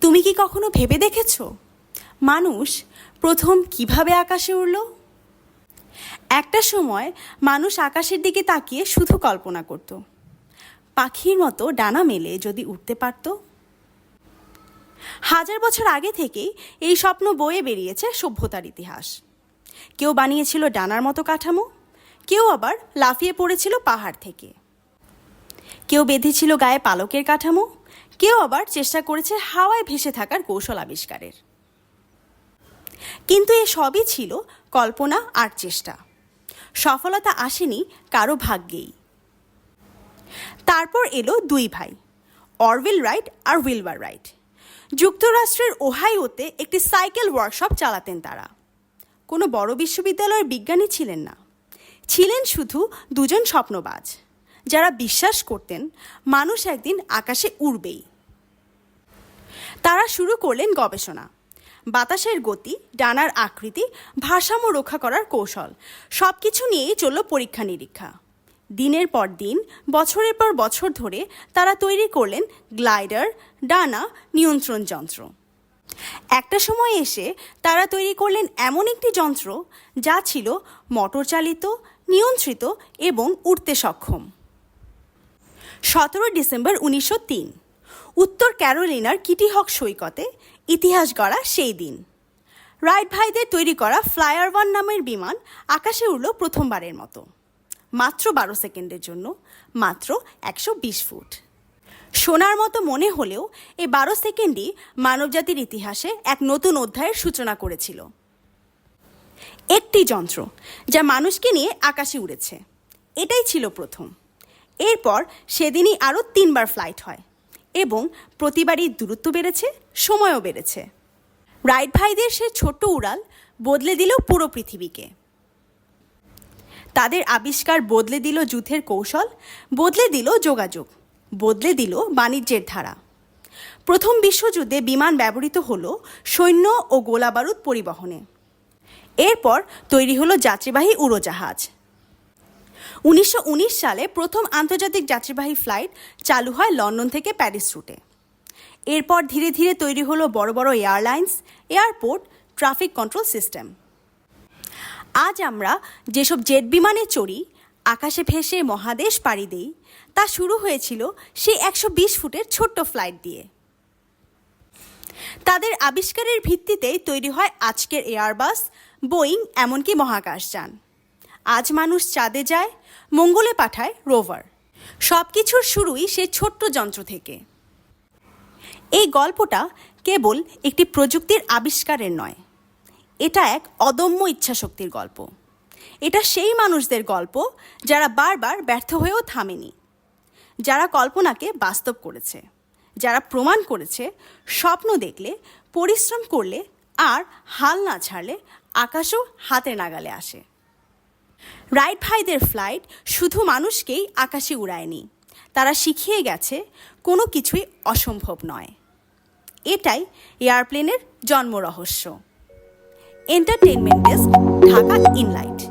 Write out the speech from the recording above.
তুমি কি কখনো ভেবে দেখেছ? মানুষ প্রথম কীভাবে আকাশে উড়ল? একটা সময় মানুষ আকাশের দিকে তাকিয়ে শুধু কল্পনা করত। পাখির মতো ডানা মেলে যদি উঠতে পারত। হাজার বছর আগে থেকেই এই স্বপ্ন বয়ে বেরিয়েছে সভ্যতার ইতিহাস। কেউ বানিয়েছিল ডানার মতো কাঠামো, কেউ আবার লাফিয়ে পড়েছিল পাহাড় থেকে। কেউ বেঁধেছিল গায়ে পালকের কাঠামো কেউ আবার চেষ্টা করেছে হাওয়ায় ভেসে থাকার কৌশল আবিষ্কারের। কিন্তু এ সবই ছিল কল্পনা আর চেষ্টা। সফলতা আসেনি কারও ভাগ্যেই। তারপর এলো দুই ভাই, অরভিল রাইট আর উইলবার রাইট। যুক্তরাষ্ট্রের ওহাইওতে একটি সাইকেল ওয়ার্কশপ চালাতেন তারা। কোনো বড় বিশ্ববিদ্যালয়ের বিজ্ঞানী ছিলেন না। ছিলেন শুধু দুজন স্বপ্নবাজ, যারা বিশ্বাস করতেন মানুষ একদিন আকাশে উড়বেই। তারা শুরু করলেন গবেষণা। বাতাসের গতি, ডানার আকৃতি, ভারসাম্য রক্ষা করার কৌশল সব কিছু নিয়েই চলল পরীক্ষা নিরীক্ষা দিনের পর দিন, বছরের পর বছর ধরে তারা তৈরি করলেন গ্লাইডার, ডানা, নিয়ন্ত্রণ যন্ত্র। একটা সময় এসে তারা তৈরি করলেন এমন একটি যন্ত্র যা ছিল মোটর চালিত নিয়ন্ত্রিত এবং উঠতে সক্ষম। সতেরো ডিসেম্বর উনিশশো তিন। উত্তর ক্যারোলিনার কিটি হক সৈকতে ইতিহাস গড়া সেই দিন। রাইট ভাইদের তৈরি করা ফ্লায়ার ওয়ান নামের বিমান আকাশে উড়ল প্রথমবারের মতো। মাত্র বারো সেকেন্ডের জন্য, মাত্র একশো বিশ ফুট। সোনার মতো মনে হলেও এই বারো সেকেন্ডই মানবজাতির ইতিহাসে এক নতুন অধ্যায়ের সূচনা করেছিল। একটি যন্ত্র যা মানুষকে নিয়ে আকাশে উড়েছে। এটাই ছিল প্রথম। এরপর সেদিনই আরও তিনবার ফ্লাইট হয়। এবং প্রতিবারই দূরত্ব বেড়েছে, সময়ও বেড়েছে। রাইট ভাইদের সে ছোট্ট উড়াল বদলে দিল পুরো পৃথিবীকে। তাদের আবিষ্কার বদলে দিল যুদ্ধের কৌশল, বদলে দিল যোগাযোগ, বদলে দিল বাণিজ্যের ধারা। প্রথম বিশ্বযুদ্ধে বিমান ব্যবহৃত হলো সৈন্য ও গোলাবারুদ পরিবহনে। এরপর তৈরি হলো যাত্রীবাহী উড়োজাহাজ। উনিশশো উনিশ সালে প্রথম আন্তর্জাতিক যাত্রীবাহী ফ্লাইট চালু হয় লন্ডন থেকে প্যারিস রুটে। এরপর ধীরে ধীরে তৈরি হলো বড় বড় airlines, airport, traffic control system. আজ আমরা যেসব জেট বিমানে চড়ি, আকাশে ভেসে মহাদেশ পাড়ি দেই, তা শুরু হয়েছিল সেই একশো বিশ ফুটের ছোট্ট ফ্লাইট দিয়ে। তাদের আবিষ্কারের ভিত্তিতেই তৈরি হয় আজকের এয়ারবাস, বোয়িং, এমনকি মহাকাশযান। আজ মানুষ চাঁদে যায়, মঙ্গলে পাঠায় রোভার। সব কিছুর শুরুই সে ছোট্ট যন্ত্র থেকে। এই গল্পটা কেবল একটি প্রযুক্তির আবিষ্কারের নয়, এটা এক অদম্য ইচ্ছাশক্তির গল্প। এটা সেই মানুষদের গল্প যারা বারবার ব্যর্থ হয়েও থামেনি, যারা কল্পনাকে বাস্তব করেছে, যারা প্রমাণ করেছে, স্বপ্ন দেখলে, পরিশ্রম করলে, আর হাল না ছাড়লে আকাশও হাতে নাগালে আসে। রাইট ভাইদের ফ্লাইট শুধু মানুষকেই আকাশে উড়ায়নি। তারা শিখিয়ে গেছে, কোনো কিছুই অসম্ভব নয়। এটাই এয়ারপ্লেনের জন্মরহস্য এন্টারটেনমেন্ট ডেস্ক, ঢাকা ইনলাইট।